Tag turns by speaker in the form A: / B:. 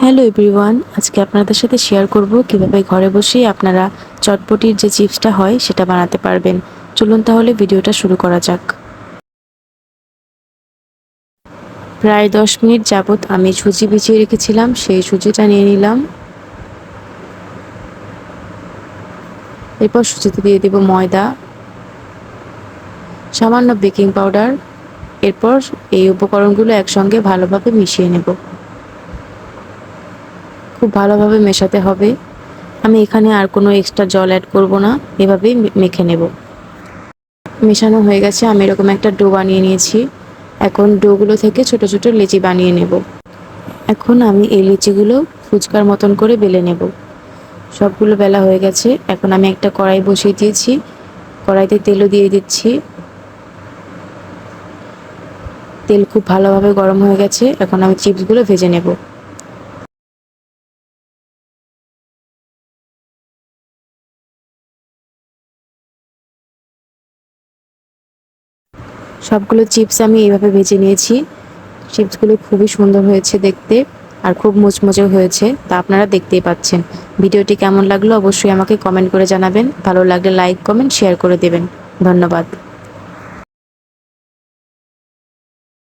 A: Hello everyone, আজকে আপনাদের সাথে শেয়ার করব কীভাবে ঘরে বসেই আপনারা চটপটির যে চিপসটা হয় সেটা বানাতে পারবেন। চলুন তাহলে ভিডিওটা শুরু করা যাক। প্রায় দশ মিনিট যাবৎ আমি সুজি বিছিয়ে রেখেছিলাম, সেই সুজিটা নিয়ে নিলাম। এরপর সুজিতে দিয়ে দেব ময়দা, সামান্য বেকিং পাউডার। এরপর এই উপকরণগুলো একসঙ্গে ভালোভাবে মিশিয়ে নেব। খুব ভালোভাবে মেশাতে হবে। আমি এখানে আর কোনো এক্সট্রা জল অ্যাড করব না। এভাবেই মেখে নেব। মেশানো হয়ে গেছে। আমি এরকম একটা ডো বানিয়ে নিয়েছি। এখন ডোগুলো থেকে ছোট ছোট লেচি বানিয়ে নেব। এখন আমি এই লিচিগুলো ফুচকার মতন করে বেলে নেব। সবগুলো বেলা হয়ে গেছে। এখন আমি একটা কড়াই বসিয়ে দিয়েছি। কড়াইতে তেলও দিয়ে দিচ্ছি। তেল খুব ভালোভাবে গরম হয়ে গেছে। এখন আমি চিপসগুলো ভেজে নেব। সবগুলো চিপস আমি এইভাবে ভেজে নিয়েছি। চিপসগুলো খুবই সুন্দর হয়েছে দেখতে আর খুব মুচমুচে হয়েছে, তা আপনারা দেখতেই পাচ্ছেন। ভিডিওটি কেমন লাগল অবশ্যই আমাকে কমেন্ট করে জানাবেন। ভালো লাগলে লাইক, কমেন্ট, শেয়ার করে দেবেন। ধন্যবাদ।